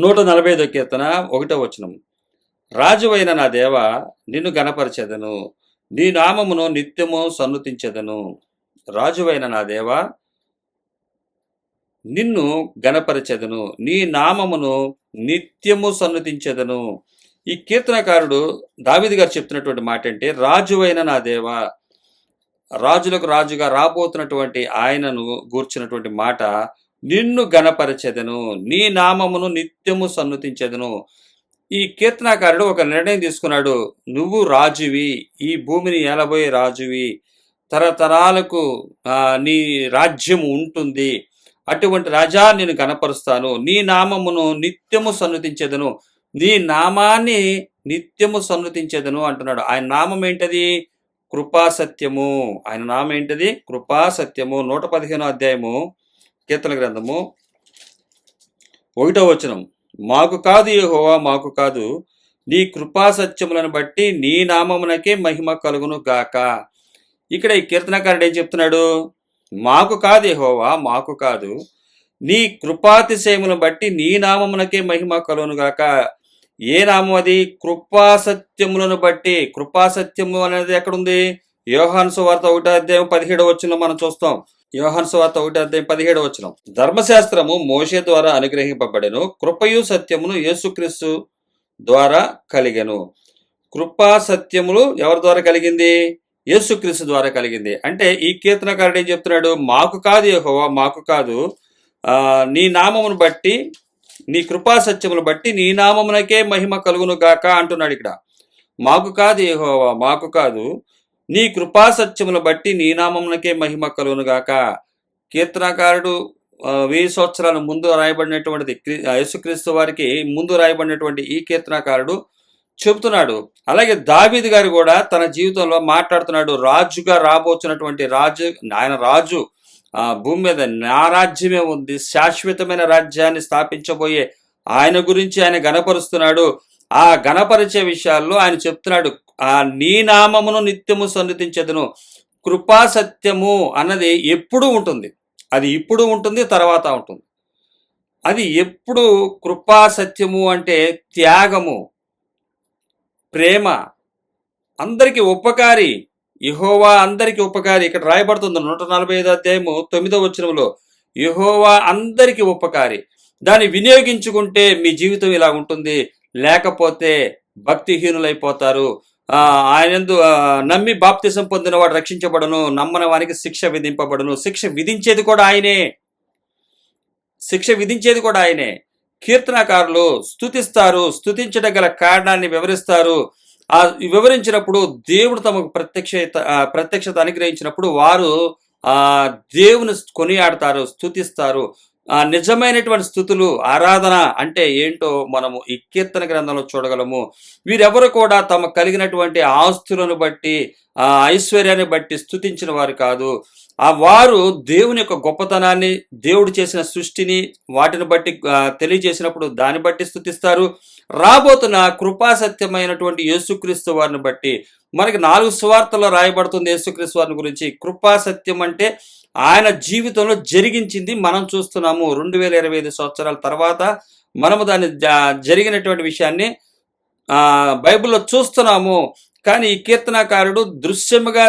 నూట నలభై ఐదో కీర్తన ఒకటో వచనం. రాజువైన నా దేవ నిన్ను గణపరచెదను నీ నామమును నిత్యము సన్నుతించెదను. రాజువైన నా దేవ నిన్ను గణపరచెదను నీ నామమును నిత్యము సన్నుతించెదను. ఈ కీర్తనకారుడు దావిది గారు చెప్తున్నటువంటి మాట అంటే రాజువైన నా దేవ రాజులకు రాజుగా రాబోతున్నటువంటి ఆయనను గూర్చినటువంటి మాట నిన్ను గణపరచెదను నీ నామమును నిత్యము సన్నతించెదను. ఈ కీర్తనాకారుడు ఒక నిర్ణయం తీసుకున్నాడు. నువ్వు రాజువి ఈ భూమిని ఏలబోయే రాజువి. తరతరాలకు నీ రాజ్యము ఉంటుంది. అటువంటి రాజా నేను గణపరుస్తాను నీ నామమును నిత్యము సన్నతించేదను. నీ నామాన్ని నిత్యము సన్నతించేదను అంటున్నాడు. ఆయన నామం ఏంటది? కృపాసత్యము. ఆయన నామం ఏంటది? కృపాసత్యము. నూట పదిహేనో అధ్యాయము. కీర్తన గ్రంథము ఒకటో వచనం. మాకు కాదు యహోవా మాకు కాదు. నీ కృపా సత్యములను బట్టి నీ నామమునకే మహిమ కలుగును గాక. ఇక్కడ ఈ కీర్తనకారుడు ఏం చెప్తున్నాడు? మాకు కాదు యహోవా మాకు కాదు. నీ కృపాతిశయమును బట్టి నీ నామమునకే మహిమ కలుగును గాక. ఏ నామం అది? కృపా సత్యములను బట్టి. కృపా సత్యము అనేది ఎక్కడుంది యోహాను సువార్త ఒకటో అధ్యాయం పదిహేడవ వచ్చిన మనం చూస్తాం. యోహన్ సువార్త ఒకటి అధ్యాయం పదిహేడు వచ్చిన ధర్మశాస్త్రము మోషే ద్వారా అనుగ్రహింపబడెను కృపయు సత్యమును యేసుక్రీస్తు ద్వారా కలిగెను. కృపా సత్యములు ఎవరి ద్వారా కలిగింది? యేసుక్రీస్తు ద్వారా కలిగింది. అంటే ఈ కీర్తనకారుడు ఏం చెప్తున్నాడు? మాకు కాదు యహోవా మాకు కాదు. నీ నామమును బట్టి నీ కృపా సత్యమును బట్టి నీ నామమునకే మహిమ కలుగును గాక అంటున్నాడు ఇక్కడ. మాకు కాదు యహోవా మాకు కాదు. నీ కృపాసత్యమును బట్టి నీ నామమునకే మహిమ కలుగునుగాక. కీర్తనకారుడు వెయ్యి సంవత్సరాల ముందు రాయబడినటువంటిది యేసుక్రీస్తు వారికి ముందు రాయబడినటువంటి ఈ కీర్తనకారుడు చెబుతున్నాడు. అలాగే దావీదు గారు కూడా తన జీవితంలో మాట్లాడుతున్నాడు. రాజుగా రాబోతున్నటువంటి రాజు ఆయన రాజు ఆ భూమి మీద నా రాజ్యమే ఉంది. శాశ్వతమైన రాజ్యాన్ని స్థాపించబోయే ఆయన గురించి ఆయన గణపరుస్తున్నాడు. ఆ గణపరిచే విషయాల్లో ఆయన చెప్తున్నాడు. ఆ నీ నామమును నిత్యము సన్నిధించదును కృపా సత్యము అన్నది ఎప్పుడూ ఉంటుంది. అది ఇప్పుడు ఉంటుంది తర్వాత ఉంటుంది. అది ఎప్పుడు కృపా సత్యము అంటే త్యాగము ప్రేమ అందరికి ఉపకారి యహోవా అందరికీ ఉపకారి. ఇక్కడ రాయబడుతుంది నూట నలభై ఐదు అధ్యాయము తొమ్మిదో వచ్చినంలో యహోవా అందరికీ ఉపకారి. దాన్ని వినియోగించుకుంటే మీ జీవితం ఇలా ఉంటుంది. లేకపోతే భక్తిహీనులైపోతారు. ఆ, ఆయన నమ్మి బాప్తిసం పొందినవాడు వాడు రక్షించబడును నమ్మని శిక్ష విధింపబడును. శిక్ష విధించేది కూడా ఆయనే. శిక్ష విధించేది కూడా ఆయనే. కీర్తనకారులు స్థుతిస్తారు స్తుతించడం గల కారణాన్ని వివరిస్తారు. ఆ వివరించినప్పుడు దేవుడు తమకు ప్రత్యక్షత ప్రత్యక్షత అనుగ్రహించినప్పుడు వారు ఆ దేవుని కొనియాడతారు స్థుతిస్తారు ఆ నిజమైనటువంటి స్థుతులు ఆరాధన అంటే ఏంటో మనము ఈ కీర్తన గ్రంథంలో చూడగలము. వీరెవరు కూడా తమ కలిగినటువంటి ఆస్తులను బట్టి ఆ ఐశ్వర్యాన్ని బట్టి స్థుతించిన వారు కాదు. ఆ వారు దేవుని యొక్క గొప్పతనాన్ని దేవుడు చేసిన సృష్టిని వాటిని బట్టి తెలియజేసినప్పుడు దాన్ని బట్టి స్థుతిస్తారు. రాబోతున్న కృపాసత్యమైనటువంటి యేసుక్రీస్తు వారిని బట్టి మనకి నాలుగు సువార్తల్లో రాయబడుతుంది యేసుక్రీస్తు వారిని గురించి. కృపాసత్యం అంటే ఆయన జీవితంలో జరిగించింది మనం చూస్తున్నాము. రెండు వేల ఇరవై ఐదు సంవత్సరాల తర్వాత మనము దాన్ని జరిగినటువంటి విషయాన్ని బైబిల్లో చూస్తున్నాము. కానీ ఈ కీర్తనాకారుడు దృశ్యముగా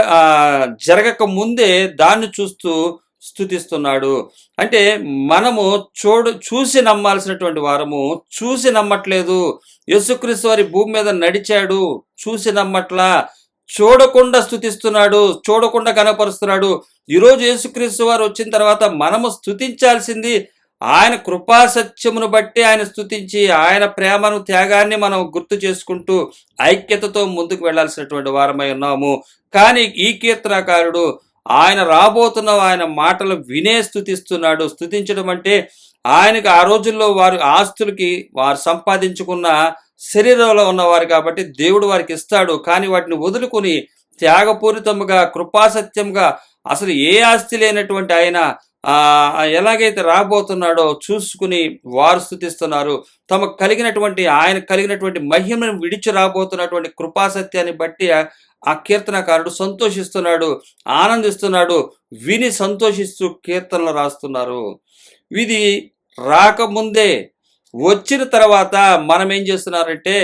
జరగక ముందే దాన్ని చూస్తూ స్థుతిస్తున్నాడు అంటే మనము చూడు చూసి నమ్మాల్సినటువంటి వారము చూసి నమ్మట్లేదు. యేసుక్రీస్తు వారి భూమి మీద నడిచాడు. చూసి నమ్మట్లా. చూడకుండా స్థుతిస్తున్నాడు చూడకుండా కనపరుస్తున్నాడు. ఈరోజు యేసుక్రీస్తు వారు వచ్చిన తర్వాత మనము స్థుతించాల్సింది ఆయన కృపా సత్యమును బట్టి ఆయన స్థుతించి ఆయన ప్రేమను త్యాగాన్ని మనం గుర్తు చేసుకుంటూ ఐక్యతతో ముందుకు వెళ్ళాల్సినటువంటి వారమై ఉన్నాము. కానీ ఈ కీర్తనకారుడు ఆయన రాబోతున్న ఆయన మాటలు వినే స్థుతిస్తున్నాడు స్థుతించడం అంటే ఆయనకు ఆ రోజుల్లో వారి ఆస్తులకి వారు సంపాదించుకున్న శరీరంలో ఉన్నవారు కాబట్టి దేవుడు వారికి ఇస్తాడు కానీ వాటిని వదులుకొని త్యాగపూరితముగా కృపాసత్యంగా అసలు ఏ ఆస్తి లేనటువంటి ఆయన ఎలాగైతే రాబోతున్నాడో చూసుకుని వారు స్థుతిస్తున్నారు. తమకు కలిగినటువంటి ఆయన కలిగినటువంటి మహిమను విడిచి రాబోతున్నటువంటి కృపాసత్యాన్ని బట్టి ఆ కీర్తనకారుడు సంతోషిస్తున్నాడు ఆనందిస్తున్నాడు విని సంతోషిస్తూ కీర్తనలు రాస్తున్నారు. ఇది రాకముందే వచ్చిన తర్వాత మనం ఏం చేస్తున్నారంటే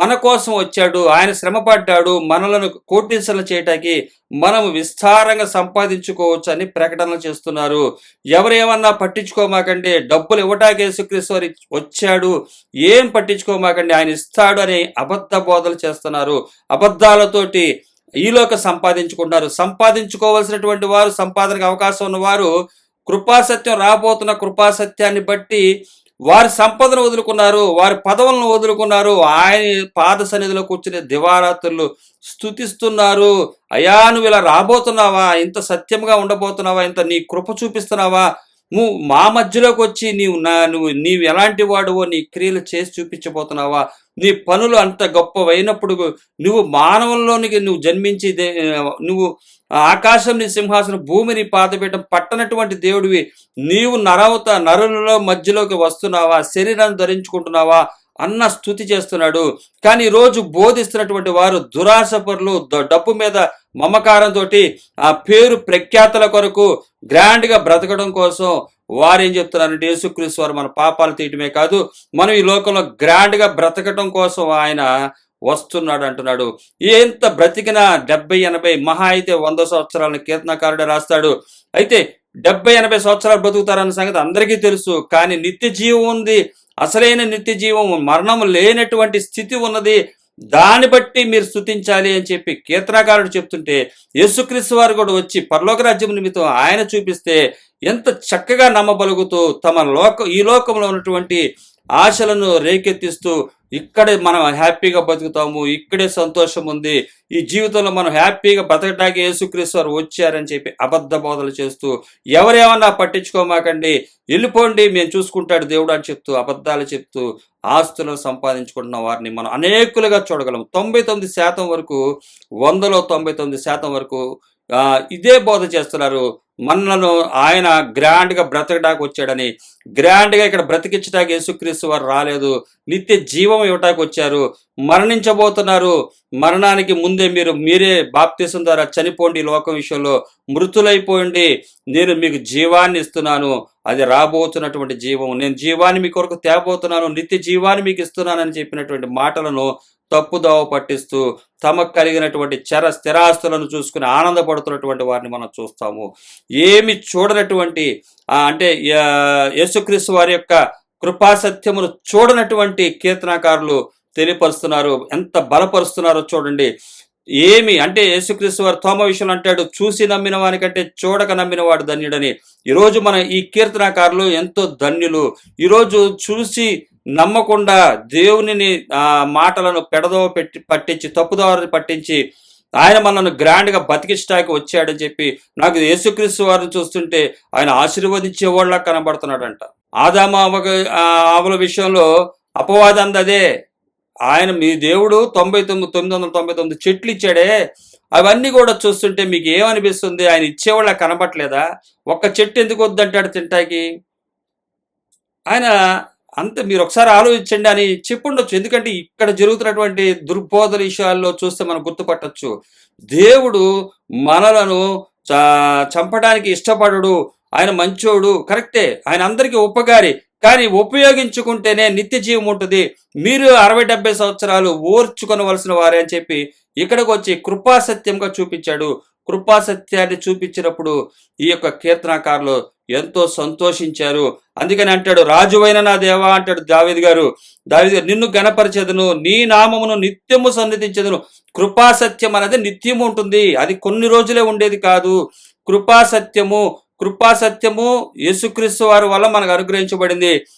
మన కోసం వచ్చాడు ఆయన శ్రమ పడ్డాడు మనలను కోటీశ్వరులు చేయటానికి మనం విస్తారంగా సంపాదించుకోవచ్చు అని ప్రకటనలు చేస్తున్నారు. ఎవరేమన్నా పట్టించుకోమాకండి డబ్బులు ఇవ్వటానికి యేసుక్రీస్తు వారు వచ్చాడు ఏం పట్టించుకోమాకండి ఆయన ఇస్తాడు అని అబద్ధ బోధలు చేస్తున్నారు. అబద్ధాలతోటి ఈలోక సంపాదించుకుంటారు సంపాదించుకోవలసినటువంటి వారు సంపాదనకు అవకాశం ఉన్నవారు కృపాసత్యం రాబోతున్న కృపాసత్యాన్ని బట్టి వారి సంపదను వదులుకున్నారు వారి పదవులను వదులుకున్నారు ఆయన పాద సన్నిధిలో కూర్చుని దివారాత్రులు స్థుతిస్తున్నారు అయా నువ్వు ఇలా రాబోతున్నావా? ఇంత సత్యంగా ఉండబోతున్నావా? ఇంత నీ కృప చూపిస్తున్నావా? నువ్వు మా మధ్యలోకి వచ్చి నీవు నా నువ్వు నీవు ఎలాంటి వాడువో నీ క్రియలు చేసి చూపించబోతున్నావా? నీ పనులు అంత గొప్పవైనప్పుడు నువ్వు మానవంలోనికి నువ్వు జన్మించి దే- నువ్వు ఆకాశం నీ సింహాసనం భూమిని పాతపీయటం పట్టనటువంటి దేవుడివి. నీవు నరవత నరులలో మధ్యలోకి వస్తున్నావా? శరీరాన్ని ధరించుకుంటున్నావా? అన్న స్థుతి చేస్తున్నాడు. కానీ ఈరోజు రోజు బోధిస్తున్నటువంటి వారు దురాశపరులు డబ్బు మీద మమకారంతో ఆ పేరు ప్రఖ్యాతల కొరకు గ్రాండ్గా బ్రతకడం కోసం వారు ఏం చెప్తున్నారంటే యేసుక్రీస్తు వారు మన పాపాలు తీయటమే కాదు మనం ఈ లోకంలో గ్రాండ్గా బ్రతకటం కోసం ఆయన వస్తున్నాడు అంటున్నాడు. ఎంత బ్రతికినా డెబ్బై ఎనభై మహా అయితే వంద సంవత్సరాలను కీర్తనకారుడు రాస్తాడు. అయితే డెబ్బై ఎనభై సంవత్సరాలు బ్రతుకుతారన్న సంగతి అందరికీ తెలుసు కానీ నిత్య జీవం ఉంది. అసలైన నిత్య జీవం మరణం లేనటువంటి స్థితి ఉన్నది. దాన్ని బట్టి మీరు స్థుతించాలి అని చెప్పి కీర్తనకారుడు చెప్తుంటే యేసుక్రీస్తు వారు కూడా వచ్చి పరలోక రాజ్యం నిమిత్తం ఆయన చూపిస్తే ఎంత చక్కగా నమ్మబలుగుతూ తమ లోక ఈ లోకంలో ఉన్నటువంటి ఆశలను రేకెత్తిస్తూ ఇక్కడే మనం హ్యాపీగా బతుకుతాము ఇక్కడే సంతోషం ఉంది ఈ జీవితంలో మనం హ్యాపీగా బతకడానికి యేసుక్రీస్తు వారు వచ్చారని చెప్పి అబద్ధ బోధలు చేస్తూ ఎవరేమన్నా పట్టించుకోమాకండి వెళ్ళిపోండి మేము చూసుకుంటాడు దేవుడు అని చెప్తూ అబద్ధాలు చెప్తూ ఆస్తులను సంపాదించుకుంటున్న వారిని మనం అనేకులుగా చూడగలం తొంభై తొమ్మిది శాతం వరకు వందలో తొంభై తొమ్మిది శాతం వరకు ఇదే బోధ చేస్తున్నారు. మనలను ఆయన గ్రాండ్గా బ్రతకడానికి వచ్చాడని. గ్రాండ్గా ఇక్కడ బ్రతికించడానికి యేసుక్రీస్తు వారు రాలేదు. నిత్య జీవం ఇవ్వటానికి వచ్చారు. మరణించబోతున్నారు. మరణానికి ముందే మీరు మీరే బాప్తీసం ద్వారా చనిపోండి లోకం విషయంలో. మృతులైపోండి. నేను మీకు జీవాన్ని ఇస్తున్నాను. అది రాబోతున్నటువంటి జీవం నేను జీవాన్ని మీ కొరకు తేబోతున్నాను. నిత్య జీవాన్ని మీకు ఇస్తున్నానని చెప్పినటువంటి మాటలను తప్పుదోవ పట్టిస్తూ తమకు కలిగినటువంటి చర స్థిరాస్తులను చూసుకుని ఆనందపడుతున్నటువంటి వారిని మనం చూస్తాము. ఏమి చూడనటువంటి అంటే యేసుక్రీస్తు వారి యొక్క కృపాసత్యమును చూడనటువంటి కీర్తనాకారులు తెలియపరుస్తున్నారు. ఎంత బలపరుస్తున్నారో చూడండి. ఏమి అంటే యేసుక్రీస్తు వారు తోమ విషయంలో అంటాడు చూసి నమ్మిన వానికంటే చూడక నమ్మిన వాడు ధన్యుడని. ఈరోజు మన ఈ కీర్తనాకారులు ఎంతో ధన్యులు. ఈరోజు చూసి నమ్మకుండా దేవునిని మాటలను పెడదోవ పెట్టి పట్టించి తప్పుదోవ పట్టించి ఆయన మనల్ని గ్రాండ్గా బతికించడానికి వచ్చాడని చెప్పి నాకు యేసుక్రీస్తు వారిని చూస్తుంటే ఆయన ఆశీర్వదించేవాళ్ళ కనబడుతున్నాడంట. ఆదామ అవగ ఆవుల విషయంలో అపవాదం అదే. ఆయన మీ దేవుడు తొంభై తొమ్మిది తొమ్మిది వందల తొంభై తొమ్మిది చెట్లు ఇచ్చాడే. అవన్నీ కూడా చూస్తుంటే మీకు ఏమనిపిస్తుంది? ఆయన ఇచ్చేవాళ్ళ కనబట్లేదా ఒక్క చెట్టు ఎందుకు వద్దంటాడు తింటాకి ఆయన అంత మీరు ఒకసారి ఆలోచించండి అని చెప్పుండొచ్చు. ఎందుకంటే ఇక్కడ జరుగుతున్నటువంటి దుర్బోధన విషయాల్లో చూస్తే మనం గుర్తుపట్టొచ్చు. దేవుడు మనలను చంపడానికి ఇష్టపడడు. ఆయన మంచోడు. కరెక్టే. ఆయన అందరికీ ఉపకారి. కానీ ఉపయోగించుకుంటేనే నిత్య జీవం ఉంటుంది. మీరు అరవై డెబ్బై సంవత్సరాలు ఓర్చుకొనవలసిన వారే అని చెప్పి ఇక్కడికి వచ్చి కృపాసత్యంగా చూపించాడు. కృపాసత్యాన్ని చూపించినప్పుడు ఈ యొక్క కీర్తనాకారులు ఎంతో సంతోషించారు. అందుకని అంటాడు రాజువైన నా దేవా అంటాడు దావేది గారు. దావేది గారు నిన్ను గణపరిచేదను నీ నామమును నిత్యము సన్నిధించదును కృపాసత్యం అనేది నిత్యము ఉంటుంది. అది కొన్ని రోజులే ఉండేది కాదు. కృపాసత్యము కృపాసత్యము యేసుక్రీస్తు వారి వల్ల మనకు అనుగ్రహించబడింది.